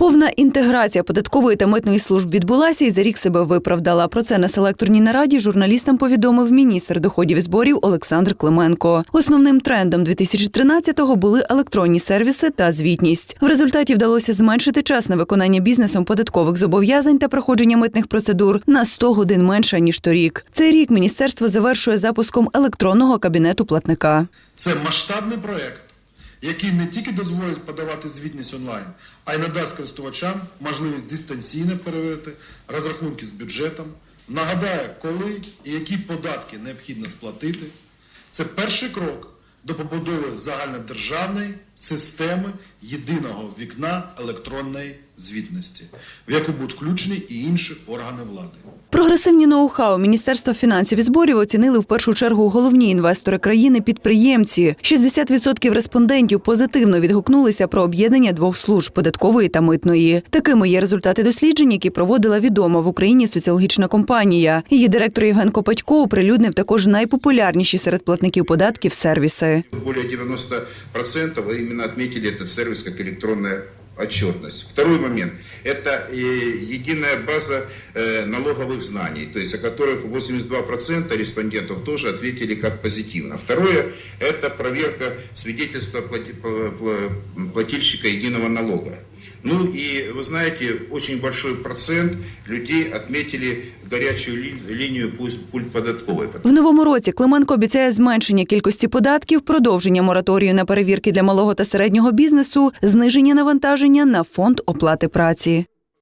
Повна інтеграція податкової та митної служб відбулася і за рік себе виправдала. Про це на селекторній нараді журналістам повідомив міністр доходів і зборів Олександр Клименко. Основним трендом 2013-го були електронні сервіси та звітність. В результаті вдалося зменшити час на виконання бізнесом податкових зобов'язань та проходження митних процедур на 100 годин менше ніж торік. Цей рік міністерство завершує запуском електронного кабінету платника. Це масштабний проєкт, який не тільки дозволить подавати звітність онлайн, а й надасть користувачам можливість дистанційно перевірити розрахунки з бюджетом, нагадає, коли і які податки необхідно сплатити. Це перший крок до побудови загальнодержавної системи єдиного вікна електронної звітності, в яку будуть включені і інші органи влади. Прогресивні ноу-хау Міністерства фінансів і зборів оцінили в першу чергу головні інвестори країни підприємці. 60% респондентів позитивно відгукнулися про об'єднання двох служб податкової та митної. Такими є результати досліджень, які проводила відома в Україні соціологічна компанія. Її директор Євген Копатько оприлюднив також найпопулярніші серед платників податків сервіси. Более 90% вы именно отметили этот сервис как электронная отчетность. Второй момент – это э, единая база э, налоговых знаний, то есть о которых 82% респондентов тоже ответили как позитивно. Второе – это проверка свидетельства плати- пла- пла- плательщика единого налога. Ну и вы знаете, очень большой процент людей отметили гарячу лінію пульт податкової. В новому році Клименко обіцяє зменшення кількості податків, продовження мораторію на перевірки для малого та середнього бізнесу, зниження навантаження на фонд оплати праці.